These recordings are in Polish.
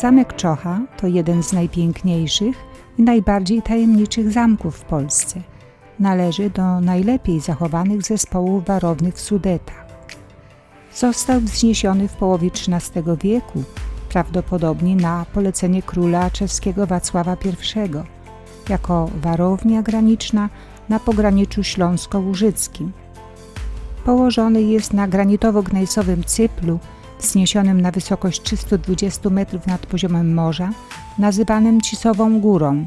Zamek Czocha to jeden z najpiękniejszych i najbardziej tajemniczych zamków w Polsce. Należy do najlepiej zachowanych zespołów barownych w Sudetach. Został wzniesiony w połowie XIII wieku, prawdopodobnie na polecenie króla czeskiego Wacława I, jako warownia graniczna na pograniczu śląsko-łużyckim. Położony jest na granitowo-gnejsowym cyplu, wzniesionym na wysokość 320 metrów nad poziomem morza, nazywanym Cisową Górą,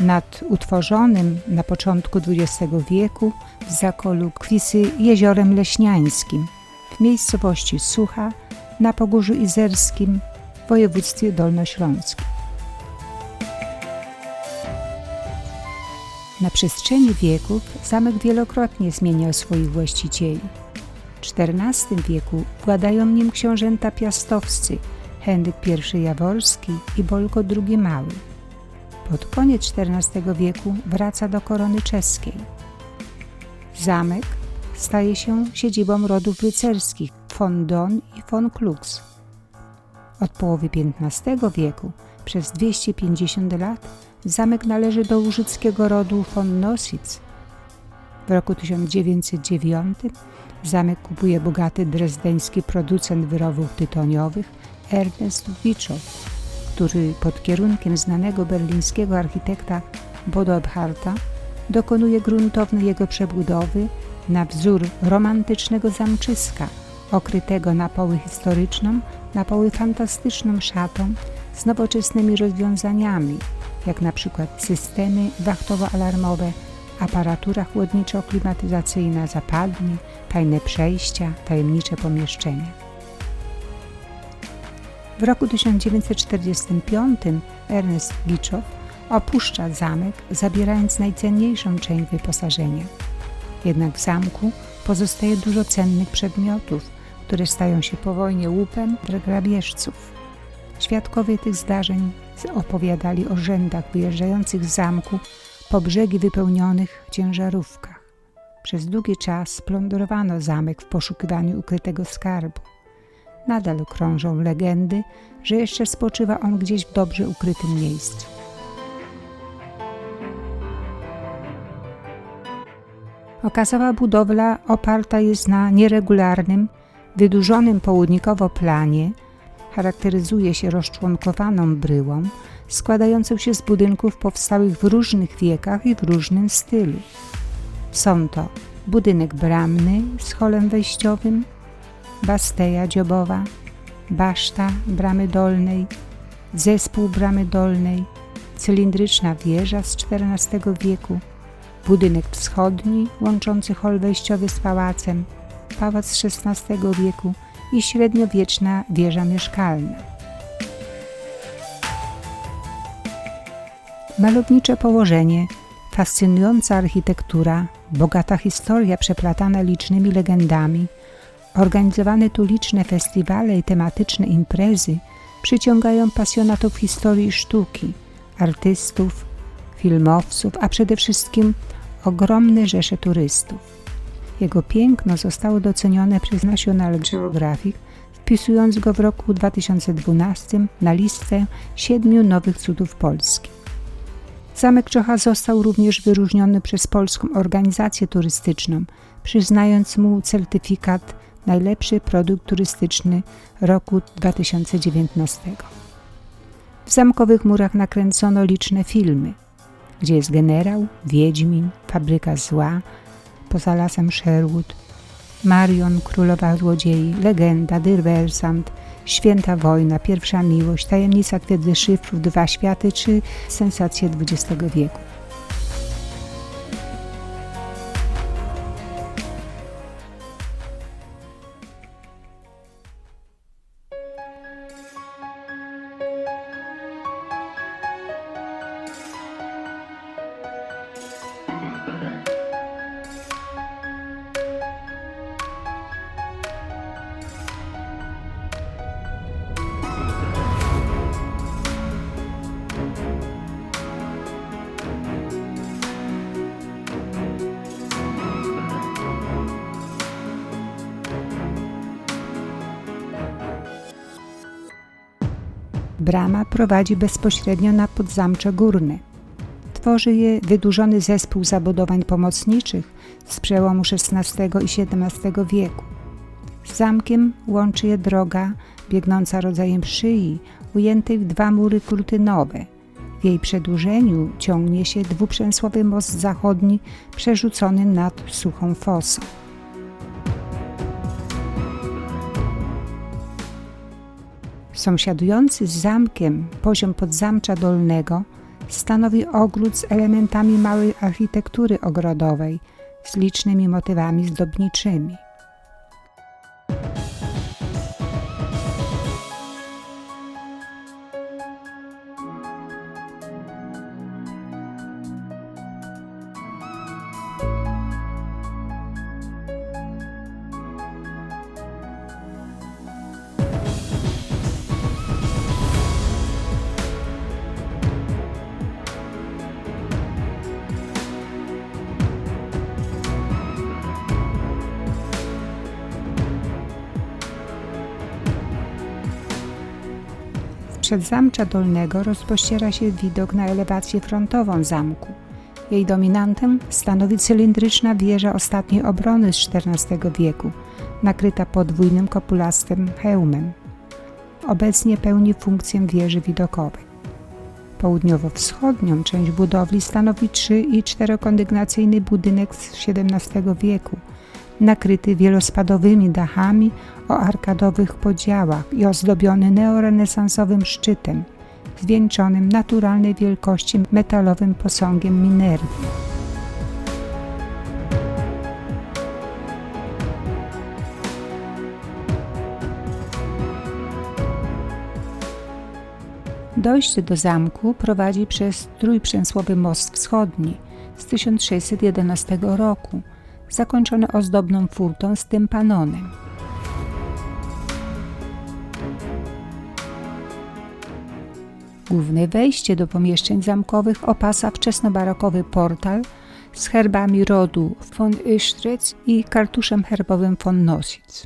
nad utworzonym na początku XX wieku w zakolu Kwisy jeziorem Leśniańskim, w miejscowości Sucha na Pogórzu Izerskim w województwie dolnośląskim. Na przestrzeni wieków zamek wielokrotnie zmieniał swoich właścicieli. XIV wieku władają nim książęta piastowscy Henryk I Jaworski i Bolko II Mały. Pod koniec XIV wieku wraca do korony czeskiej. Zamek staje się siedzibą rodów rycerskich von Don i von Klux. Od połowy XV wieku przez 250 lat zamek należy do łużyckiego rodu von Nositz. W roku 1909 zamek kupuje bogaty drezdeński producent wyrobów tytoniowych Ernest Wiczow, który pod kierunkiem znanego berlińskiego architekta Bodo Ebharta dokonuje gruntownej jego przebudowy na wzór romantycznego zamczyska, okrytego na poły historyczną, na poły fantastyczną szatą z nowoczesnymi rozwiązaniami, jak na przykład systemy wachtowo-alarmowe, aparatura chłodniczo-klimatyzacyjna, zapadnie, tajne przejścia, tajemnicze pomieszczenia. W roku 1945 Ernest Giczow opuszcza zamek, zabierając najcenniejszą część wyposażenia. Jednak w zamku pozostaje dużo cennych przedmiotów, które stają się po wojnie łupem dla grabieżców. Świadkowie tych zdarzeń opowiadali o rzędach wyjeżdżających z zamku po brzegi wypełnionych ciężarówkach. Przez długi czas plądrowano zamek w poszukiwaniu ukrytego skarbu. Nadal krążą legendy, że jeszcze spoczywa on gdzieś w dobrze ukrytym miejscu. Okazowa budowla oparta jest na nieregularnym, wydłużonym południkowo planie, charakteryzuje się rozczłonkowaną bryłą, składającą się z budynków powstałych w różnych wiekach i w różnym stylu. Są to budynek bramny z holem wejściowym, basteja dziobowa, baszta bramy dolnej, zespół bramy dolnej, cylindryczna wieża z XIV wieku, budynek wschodni łączący hol wejściowy z pałacem, pałac z XVI wieku i średniowieczna wieża mieszkalna. Malownicze położenie, fascynująca architektura, bogata historia przeplatana licznymi legendami, organizowane tu liczne festiwale i tematyczne imprezy przyciągają pasjonatów historii sztuki, artystów, filmowców, a przede wszystkim ogromne rzesze turystów. Jego piękno zostało docenione przez National Geographic, wpisując go w roku 2012 na listę siedmiu nowych cudów Polski. Zamek Czocha został również wyróżniony przez Polską Organizację Turystyczną, przyznając mu certyfikat Najlepszy produkt turystyczny roku 2019. W zamkowych murach nakręcono liczne filmy, gdzie jest generał, Wiedźmin, Fabryka Zła, poza lasem Sherwood, Marion, Królowa Złodziei, Legenda, Dywersant, Święta Wojna, Pierwsza Miłość, Tajemnica Twierdzy Szyfrów, Dwa Światy czy Sensacje XX wieku. Brama prowadzi bezpośrednio na podzamcze górne. Tworzy je wydłużony zespół zabudowań pomocniczych z przełomu XVI i XVII wieku. Z zamkiem łączy je droga biegnąca rodzajem szyi, ujętej w dwa mury kurtynowe. W jej przedłużeniu ciągnie się dwuprzęsłowy most zachodni przerzucony nad suchą fosą. Sąsiadujący z zamkiem poziom podzamcza dolnego stanowi ogród z elementami małej architektury ogrodowej, z licznymi motywami zdobniczymi. Z przedzamcza dolnego rozpościera się widok na elewację frontową zamku. Jej dominantem stanowi cylindryczna wieża ostatniej obrony z XIV wieku, nakryta podwójnym kopulastym hełmem. Obecnie pełni funkcję wieży widokowej. Południowo-wschodnią część budowli stanowi trzy- i czterokondygnacyjny budynek z XVII wieku, nakryty wielospadowymi dachami o arkadowych podziałach i ozdobiony neorenesansowym szczytem, zwieńczonym naturalnej wielkości metalowym posągiem Minerwy. Dojście do zamku prowadzi przez trójprzęsłowy most wschodni z 1611 roku, zakończony ozdobną furtą z tympanonem. Główne wejście do pomieszczeń zamkowych opasa wczesnobarokowy portal z herbami rodu von Istritz i kartuszem herbowym von Nositz.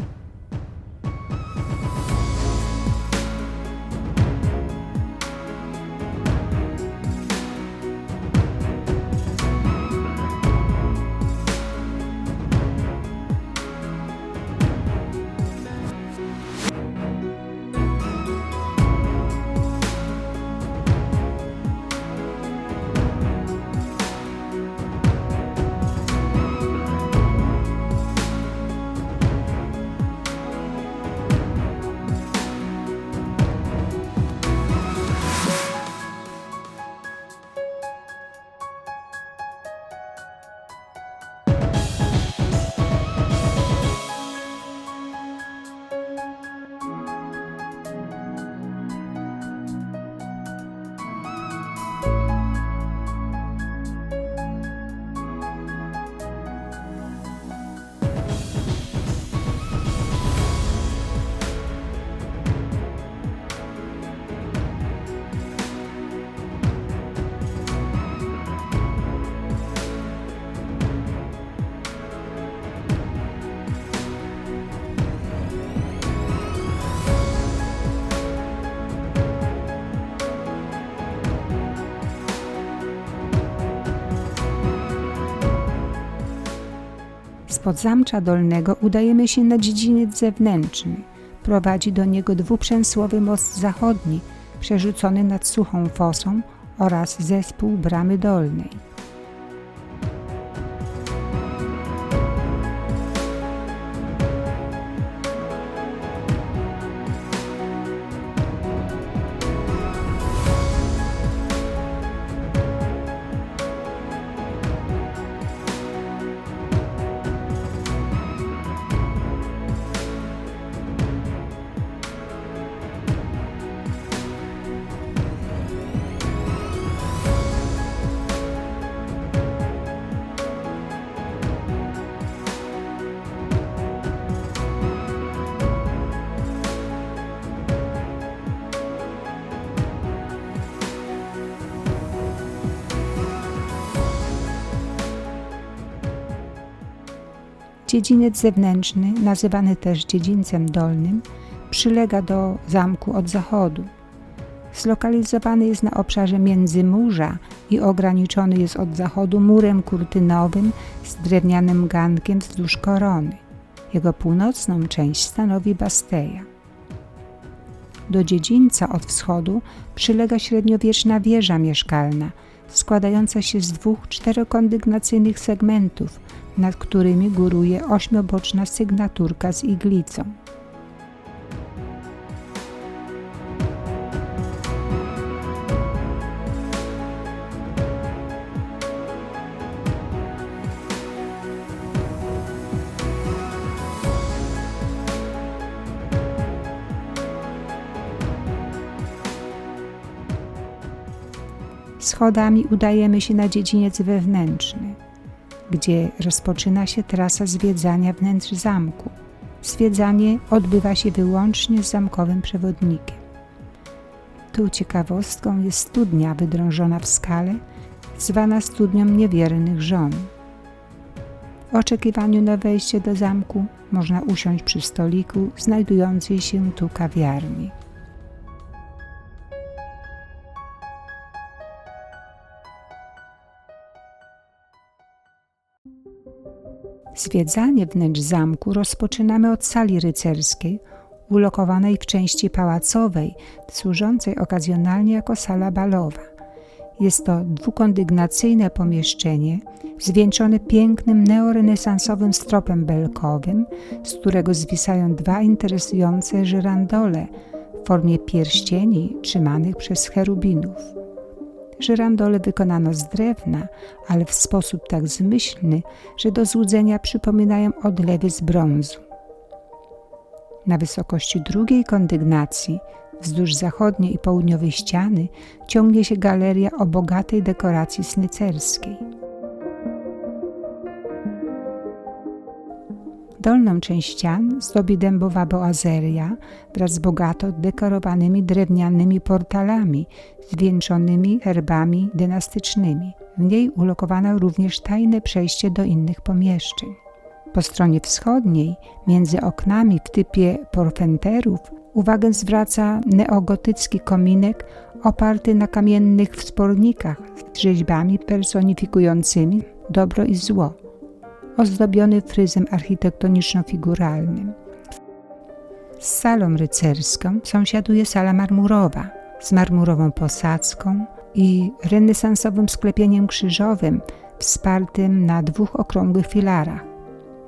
Z podzamcza dolnego udajemy się na dziedziniec zewnętrzny. Prowadzi do niego dwuprzęsłowy most zachodni, przerzucony nad suchą fosą oraz zespół bramy dolnej. Dziedziniec zewnętrzny, nazywany też dziedzińcem dolnym, przylega do zamku od zachodu. Zlokalizowany jest na obszarze Międzymurza i ograniczony jest od zachodu murem kurtynowym z drewnianym gankiem wzdłuż korony. Jego północną część stanowi Basteja. Do dziedzińca od wschodu przylega średniowieczna wieża mieszkalna, składająca się z dwóch czterokondygnacyjnych segmentów, nad którymi góruje ośmioboczna sygnaturka z iglicą. Schodami udajemy się na dziedziniec wewnętrzny, gdzie rozpoczyna się trasa zwiedzania wnętrz zamku. Zwiedzanie odbywa się wyłącznie z zamkowym przewodnikiem. Tu ciekawostką jest studnia wydrążona w skale, zwana studnią niewiernych żon. W oczekiwaniu na wejście do zamku można usiąść przy stoliku znajdującej się tu kawiarni. Zwiedzanie wnętrz zamku rozpoczynamy od sali rycerskiej, ulokowanej w części pałacowej, służącej okazjonalnie jako sala balowa. Jest to dwukondygnacyjne pomieszczenie zwieńczone pięknym neorenesansowym stropem belkowym, z którego zwisają dwa interesujące żyrandole w formie pierścieni trzymanych przez cherubinów. Żyrandole wykonano z drewna, ale w sposób tak zmyślny, że do złudzenia przypominają odlewy z brązu. Na wysokości drugiej kondygnacji, wzdłuż zachodniej i południowej ściany, ciągnie się galeria o bogatej dekoracji snycerskiej. Dolną część ścian zdobi dębowa boazeria wraz z bogato dekorowanymi drewnianymi portalami zwieńczonymi herbami dynastycznymi. W niej ulokowano również tajne przejście do innych pomieszczeń. Po stronie wschodniej, między oknami w typie porfenterów, uwagę zwraca neogotycki kominek oparty na kamiennych wspornikach z rzeźbami personifikującymi dobro i zło ozdobiony fryzem architektoniczno-figuralnym. Z salą rycerską sąsiaduje sala marmurowa z marmurową posadzką i renesansowym sklepieniem krzyżowym wspartym na dwóch okrągłych filarach.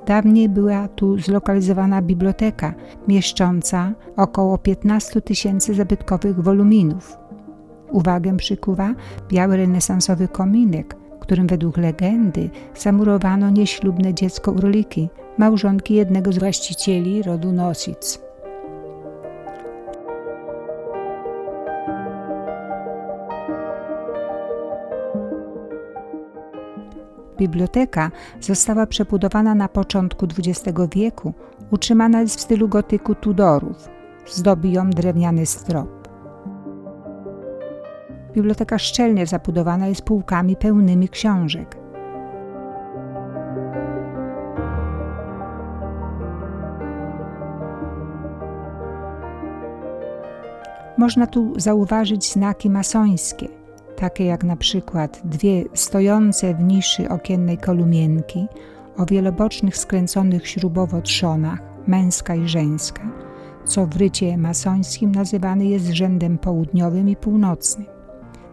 Dawniej była tu zlokalizowana biblioteka mieszcząca około 15 tysięcy zabytkowych woluminów. Uwagę przykuwa biały renesansowy kominek którym według legendy zamurowano nieślubne dziecko Urliki, małżonki jednego z właścicieli rodu Nosic. Biblioteka została przebudowana na początku XX wieku, utrzymana jest w stylu gotyku Tudorów. Zdobi ją drewniany strop. Biblioteka szczelnie zabudowana jest półkami pełnymi książek. Można tu zauważyć znaki masońskie, takie jak na przykład dwie stojące w niszy okiennej kolumienki o wielobocznych skręconych śrubowo trzonach, męska i żeńska, co w rycie masońskim nazywany jest rzędem południowym i północnym.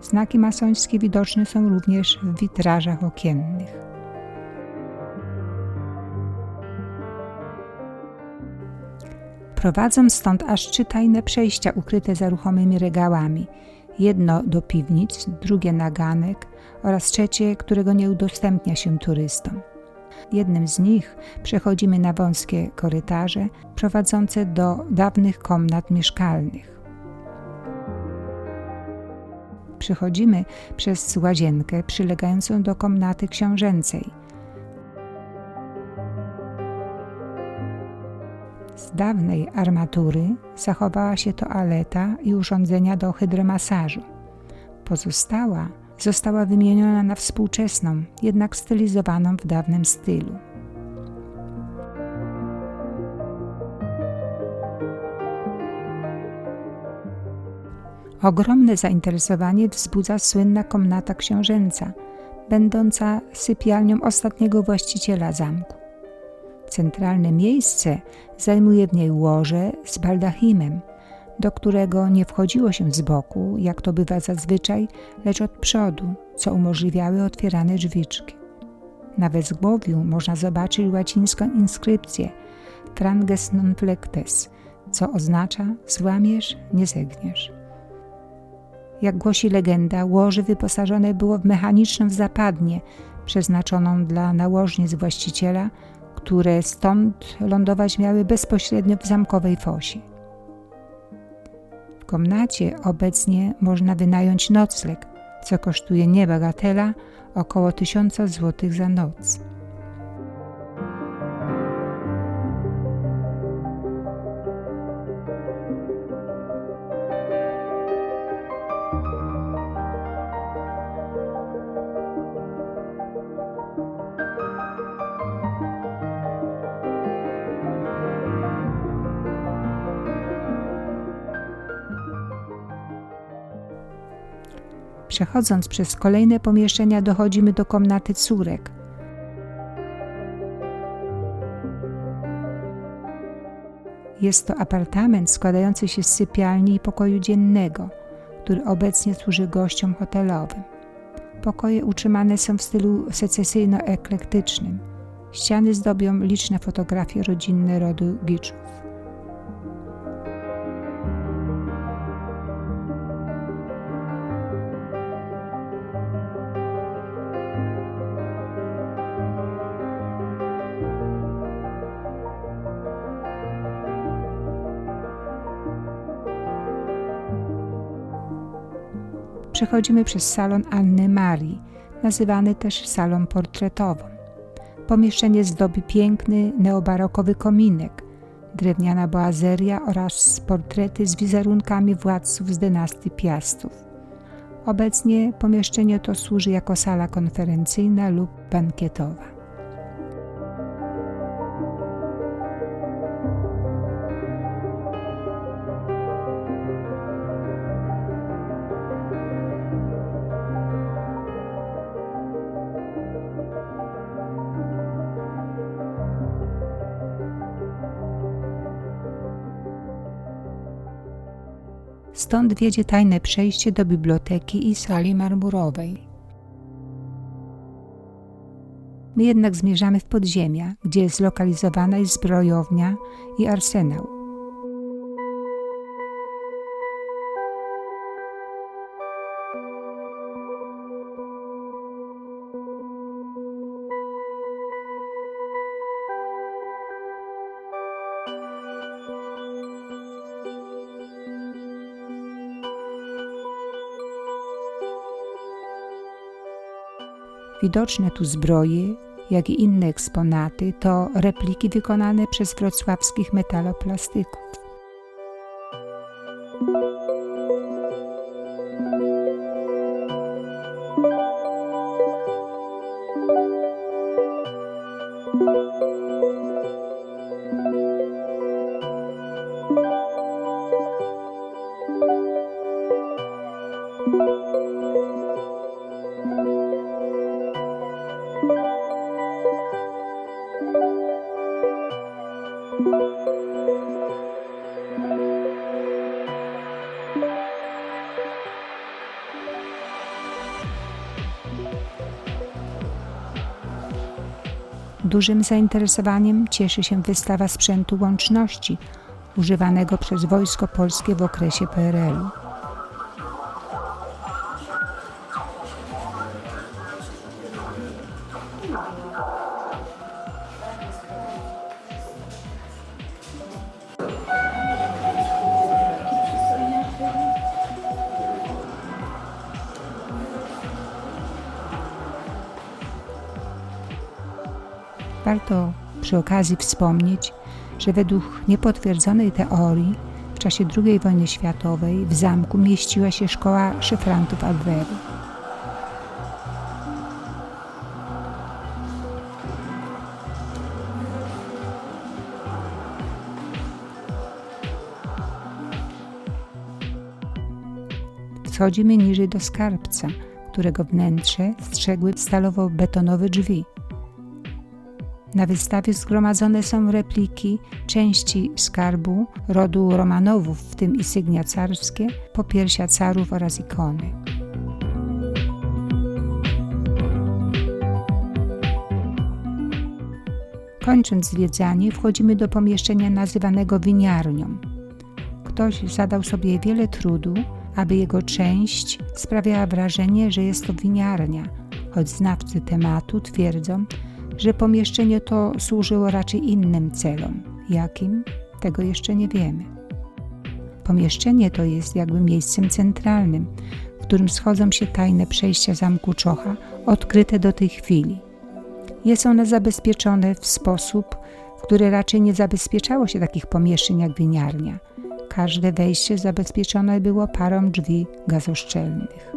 Znaki masońskie widoczne są również w witrażach okiennych. Prowadzą stąd aż trzy tajne przejścia ukryte za ruchomymi regałami. Jedno do piwnic, drugie na ganek oraz trzecie, którego nie udostępnia się turystom. Jednym z nich przechodzimy na wąskie korytarze prowadzące do dawnych komnat mieszkalnych. Przechodzimy przez łazienkę przylegającą do komnaty książęcej. Z dawnej armatury zachowała się toaleta i urządzenia do hydromasażu. Pozostała została wymieniona na współczesną, jednak stylizowaną w dawnym stylu. Ogromne zainteresowanie wzbudza słynna komnata książęca, będąca sypialnią ostatniego właściciela zamku. Centralne miejsce zajmuje w niej łoże z baldachimem, do którego nie wchodziło się z boku, jak to bywa zazwyczaj, lecz od przodu, co umożliwiały otwierane drzwiczki. Na wezgłowiu można zobaczyć łacińską inskrypcję Tranges non flectes, co oznacza złamiesz, nie zegniesz. Jak głosi legenda, łoże wyposażone było w mechaniczną zapadnię przeznaczoną dla nałożnic właściciela, które stąd lądować miały bezpośrednio w zamkowej fosie. W komnacie obecnie można wynająć nocleg, co kosztuje niebagatela około 1000 zł za noc. Przechodząc przez kolejne pomieszczenia, dochodzimy do komnaty córek. Jest to apartament składający się z sypialni i pokoju dziennego, który obecnie służy gościom hotelowym. Pokoje utrzymane są w stylu secesyjno-eklektycznym. Ściany zdobią liczne fotografie rodzinne rodu Giczów. Przechodzimy przez salon Anny Marii, nazywany też salą portretową. Pomieszczenie zdobi piękny neobarokowy kominek, drewniana boazeria oraz portrety z wizerunkami władców z dynastii Piastów. Obecnie pomieszczenie to służy jako sala konferencyjna lub bankietowa. Stąd wiedzie tajne przejście do biblioteki i sali marmurowej. My jednak zmierzamy w podziemia, gdzie zlokalizowana jest zbrojownia i arsenał. Widoczne tu zbroje, jak i inne eksponaty to repliki wykonane przez wrocławskich metaloplastyków. Dużym zainteresowaniem cieszy się wystawa sprzętu łączności używanego przez Wojsko Polskie w okresie PRL-u. Przy okazji wspomnieć, że według niepotwierdzonej teorii w czasie II wojny światowej w zamku mieściła się szkoła szyfrantów Adweru. Schodzimy niżej do skarbca, którego wnętrze strzegły stalowo-betonowe drzwi. Na wystawie zgromadzone są repliki części skarbu rodu Romanowów, w tym insygnia carskie, popiersia carów oraz ikony. Kończąc zwiedzanie, wchodzimy do pomieszczenia nazywanego winiarnią. Ktoś zadał sobie wiele trudu, aby jego część sprawiała wrażenie, że jest to winiarnia, choć znawcy tematu twierdzą, że pomieszczenie to służyło raczej innym celom. Jakim? Tego jeszcze nie wiemy. Pomieszczenie to jest jakby miejscem centralnym, w którym schodzą się tajne przejścia zamku Czocha, odkryte do tej chwili. Jest one zabezpieczone w sposób, w który raczej nie zabezpieczało się takich pomieszczeń jak winiarnia. Każde wejście zabezpieczone było parą drzwi gazoszczelnych.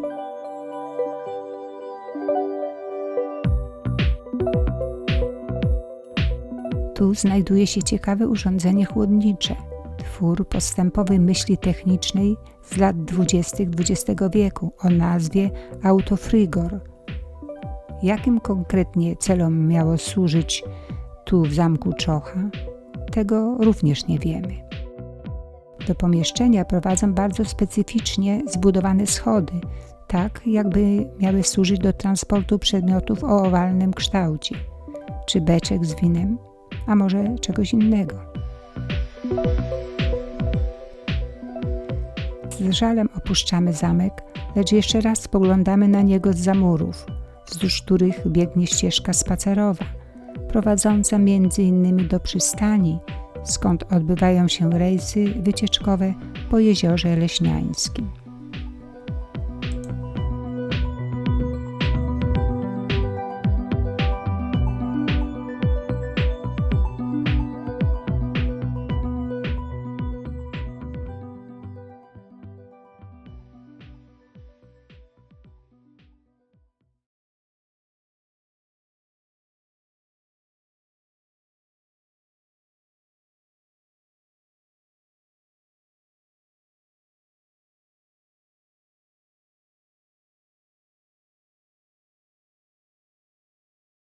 Tu znajduje się ciekawe urządzenie chłodnicze, twór postępowej myśli technicznej z lat 20. XX wieku o nazwie Autofrigor. Jakim konkretnie celom miało służyć tu w zamku Czocha, tego również nie wiemy. Do pomieszczenia prowadzą bardzo specyficznie zbudowane schody, tak jakby miały służyć do transportu przedmiotów o owalnym kształcie, czy beczek z winem, a może czegoś innego. Z żalem opuszczamy zamek, lecz jeszcze raz spoglądamy na niego z zamurów, wzdłuż których biegnie ścieżka spacerowa, prowadząca między innymi do przystani, skąd odbywają się rejsy wycieczkowe po jeziorze leśniańskim.